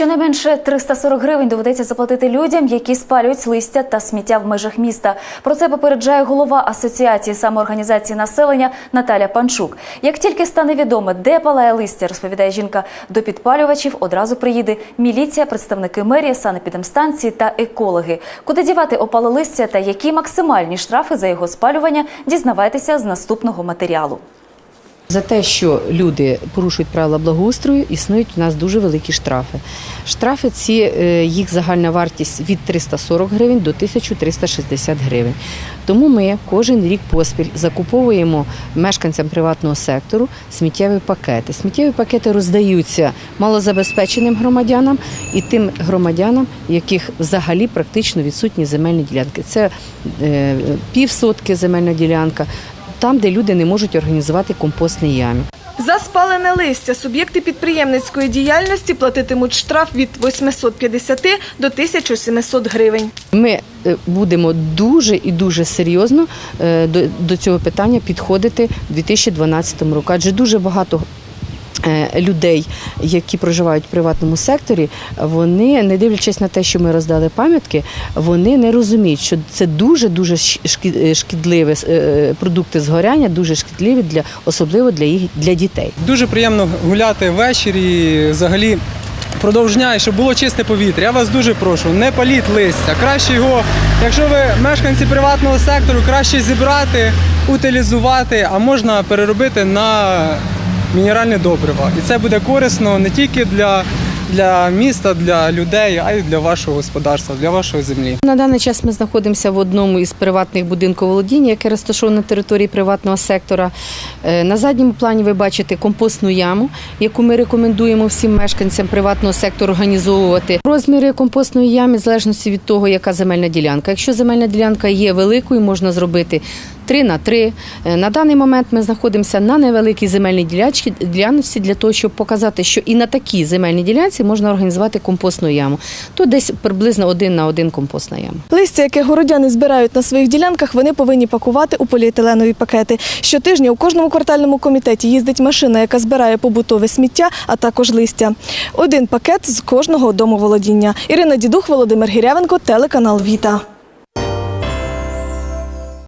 Щонайменше 340 гривень доведеться заплатити людям, які спалюють листя та сміття в межах міста. Про це попереджає голова асоціації самоорганізації населення Наталя Панчук. Як тільки стане відомо, де палає листя, розповідає жінка, до підпалювачів одразу приїде міліція, представники мерії, санепідемстанції та екологи. Куди дівати опале листя та які максимальні штрафи за його спалювання, дізнавайтеся з наступного матеріалу. За те, що люди порушують правила благоустрою, існують у нас дуже великі штрафи. Штрафи ці е, їх загальна вартість від 340 гривень до 1360 гривень. Тому ми кожен рік поспіль закуповуємо мешканцям приватного сектору сміттєві пакети. Сміттєві пакети роздаються малозабезпеченим громадянам і тим громадянам, яких взагалі практично відсутні земельні ділянки. Це е, півсотки земельна ділянка, там, де люди не можуть організувати компостні ями. За спалене листя суб'єкти підприємницької діяльності платитимуть штраф від 850 до 1700 гривень. Ми е, будемо дуже і дуже серйозно е, до, до цього питання підходити в 2012 році. Адже дуже багато. Е, Людей, які проживають в приватному секторі, вони, не дивлячись на те, що ми роздали пам'ятки, вони не розуміють, що це дуже дуже шкідливі е, продукти згоряння, дуже шкідливі для особливо для їх для дітей. Дуже приємно гуляти ввечері, взагалі впродовж дня, щоб було чисте повітря. Я вас дуже прошу, не паліть листя. Краще його, якщо ви мешканці приватного сектору, краще зібрати, утилізувати, а можна переробити на мінеральне добриво. І це буде корисно не тільки для, для міста, для людей, а й для вашого господарства, для вашої землі. На даний час ми знаходимося в одному із приватних будинків володіння, яке розташоване на території приватного сектора. Е, На задньому плані ви бачите компостну яму, яку ми рекомендуємо всім мешканцям приватного сектору організовувати. Розміри компостної ями в залежності від того, яка земельна ділянка. Якщо земельна ділянка є великою, можна зробити 3 на 3. Е, На даний момент ми знаходимося на невеликій земельній ділянці для того, щоб показати, що і на такій земельній ділянці можна організувати компостну яму. Тут десь приблизно один на один компостна яма. Листя, яке городяни збирають на своїх ділянках, вони повинні пакувати у поліетиленові пакети. Щотижня у кожному квартальному комітеті їздить машина, яка збирає побутове сміття, а також листя. Один пакет з кожного домоволодіння. Ірина Дідух, Володимир Гірявенко, телеканал Віта.